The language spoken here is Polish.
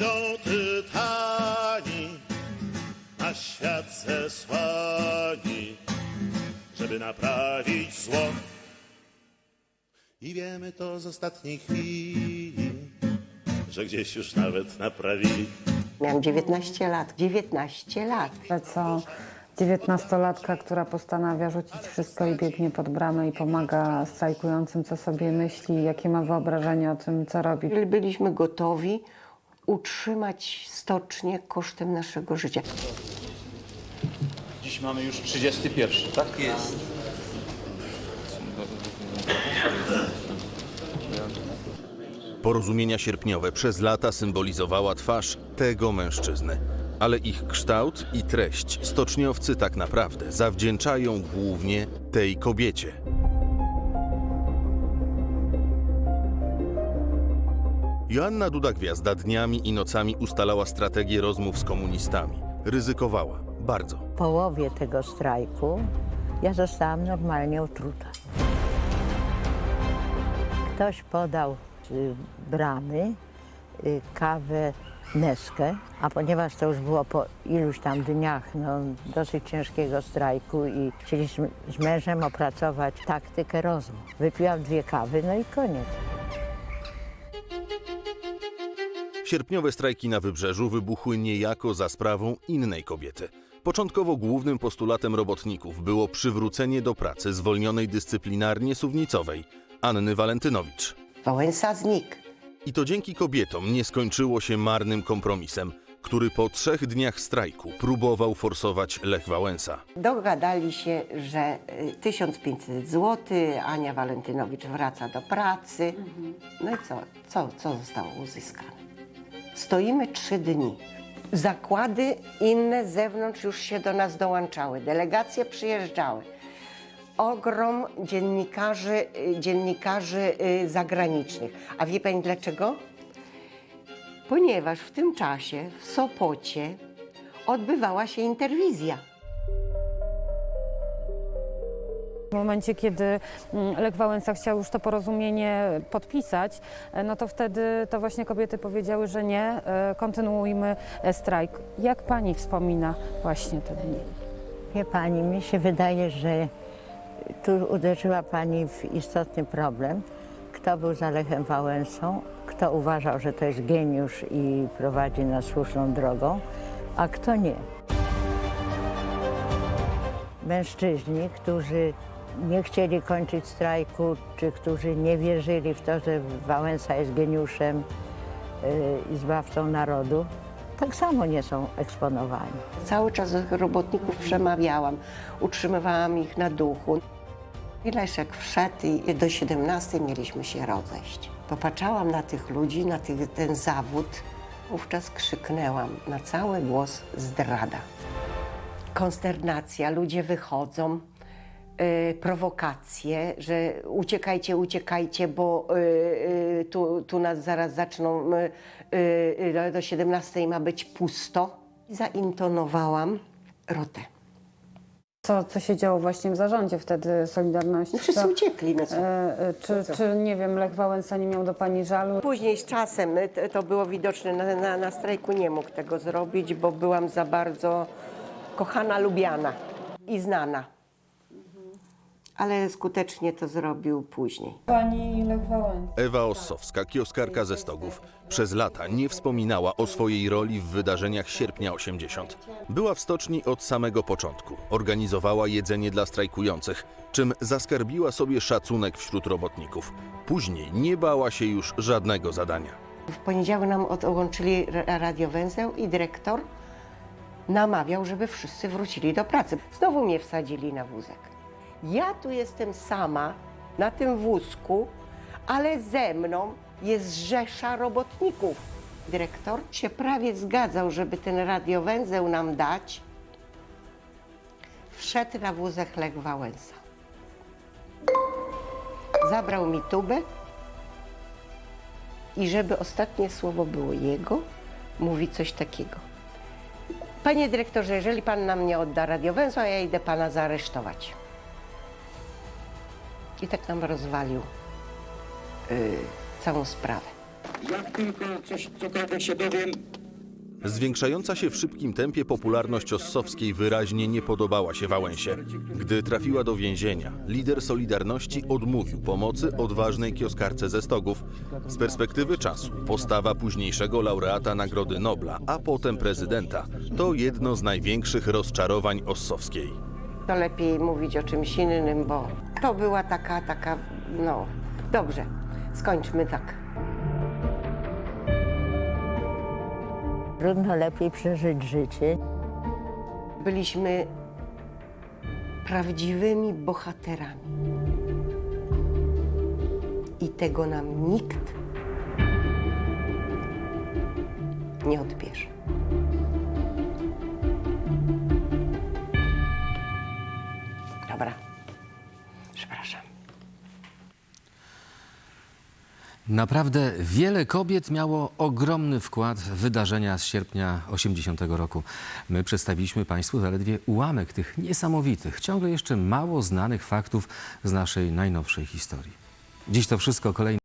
do tytani, na świat zesłani, żeby naprawić zło. I wiemy to z ostatniej chwili, że gdzieś już nawet naprawili. Miałam 19 lat. 19 lat. Ale co dziewiętnastolatka, która postanawia rzucić wszystko i biegnie pod bramę i pomaga strajkującym, co sobie myśli, jakie ma wyobrażenie o tym, co robi. Byliśmy gotowi utrzymać stocznię kosztem naszego życia. Dziś mamy już 31, tak? Jest. Porozumienia sierpniowe przez lata symbolizowała twarz tego mężczyzny. Ale ich kształt i treść stoczniowcy tak naprawdę zawdzięczają głównie tej kobiecie. Joanna Duda-Gwiazda dniami i nocami ustalała strategię rozmów z komunistami. Ryzykowała. Bardzo. W połowie tego strajku ja zostałam normalnie otruta. Ktoś podał y, bramy, y, kawę, neskę, a ponieważ to już było po iluś tam dniach no, dosyć ciężkiego strajku i chcieliśmy z mężem opracować taktykę rozmów. Wypiłam dwie kawy, no i koniec. Sierpniowe strajki na wybrzeżu wybuchły niejako za sprawą innej kobiety. Początkowo głównym postulatem robotników było przywrócenie do pracy zwolnionej dyscyplinarnie suwnicowej Anny Walentynowicz. Wałęsa znikł. I to dzięki kobietom nie skończyło się marnym kompromisem, który po trzech dniach strajku próbował forsować Lech Wałęsa. Dogadali się, że y, 1500 zł, Ania Walentynowicz wraca do pracy. No i co, co, co zostało uzyskane? Stoimy trzy dni. Zakłady inne z zewnątrz już się do nas dołączały. Delegacje przyjeżdżały. Ogrom dziennikarzy, y, dziennikarzy y, zagranicznych. A wie pani dlaczego? Ponieważ w tym czasie w Sopocie odbywała się interwizja. W momencie, kiedy mm, Lech Wałęsa chciał już to porozumienie podpisać, e, no to wtedy to właśnie kobiety powiedziały, że nie, e, kontynuujmy e, strajk. Jak pani wspomina właśnie te dni? Wie pani, mi się wydaje, że tu uderzyła pani w istotny problem. Kto był za Lechem Wałęsą, kto uważał, że to jest geniusz i prowadzi nas słuszną drogą, a kto nie. Mężczyźni, którzy nie chcieli kończyć strajku, czy którzy nie wierzyli w to, że Wałęsa jest geniuszem yy, i zbawcą narodu, tak samo nie są eksponowani. Cały czas robotników przemawiałam, utrzymywałam ich na duchu. Ileś jak wszedł i do 17 mieliśmy się rozejść. Popatrzałam na tych ludzi, na tych, ten zawód. Wówczas krzyknęłam na cały głos zdrada. Konsternacja, ludzie wychodzą, y, prowokacje, że uciekajcie, uciekajcie, bo y, y, tu, tu nas zaraz zaczną, do- do 17 ma być pusto. Zaintonowałam rotę. Co, co się działo właśnie w zarządzie wtedy Solidarności? No wszyscy Co- uciekli. No co? E, e, czy, czy, nie wiem, Lech Wałęsa nie miał do pani żalu? Później z czasem to- to było widoczne, na, na, na strajku nie mógł tego zrobić, bo byłam za bardzo kochana, lubiana i znana. Ale skutecznie to zrobił później. Pani Lech Wałęsa. Ewa Ossowska, kioskarka ze Stogów, przez lata nie wspominała o swojej roli w wydarzeniach sierpnia 80. Była w stoczni od samego początku. Organizowała jedzenie dla strajkujących, czym zaskarbiła sobie szacunek wśród robotników. Później nie bała się już żadnego zadania. W poniedziałek nam odłączyli ra- radiowęzeł i dyrektor namawiał, żeby wszyscy wrócili do pracy. Znowu mnie wsadzili na wózek. Ja tu jestem sama na tym wózku, ale ze mną jest rzesza robotników. Dyrektor się prawie zgadzał, żeby ten radiowęzeł nam dać. Wszedł na wózek Lech Wałęsa. Zabrał mi tubę i żeby ostatnie słowo było jego, mówi coś takiego. Panie dyrektorze, jeżeli pan nam nie odda radiowęzła, ja idę pana zaaresztować. I tak nam rozwalił y, całą sprawę. Jak tylko coś, cokolwiek się dowiem, Zwiększająca się w szybkim tempie popularność Ossowskiej wyraźnie nie podobała się Wałęsie. Gdy trafiła do więzienia, lider Solidarności odmówił pomocy odważnej kioskarce ze Stogów. Z perspektywy czasu postawa późniejszego laureata Nagrody Nobla, a potem prezydenta, to jedno z największych rozczarowań Ossowskiej. To lepiej mówić o czymś innym, bo to była taka, taka, no, dobrze, skończmy tak. Trudno lepiej przeżyć życie. Byliśmy prawdziwymi bohaterami. I tego nam nikt nie odbierze. Dobra. Przepraszam. Naprawdę wiele kobiet miało ogromny wkład w wydarzenia z sierpnia 80 roku. My przedstawiliśmy Państwu zaledwie ułamek tych niesamowitych, ciągle jeszcze mało znanych faktów z naszej najnowszej historii. Dziś to wszystko kolejny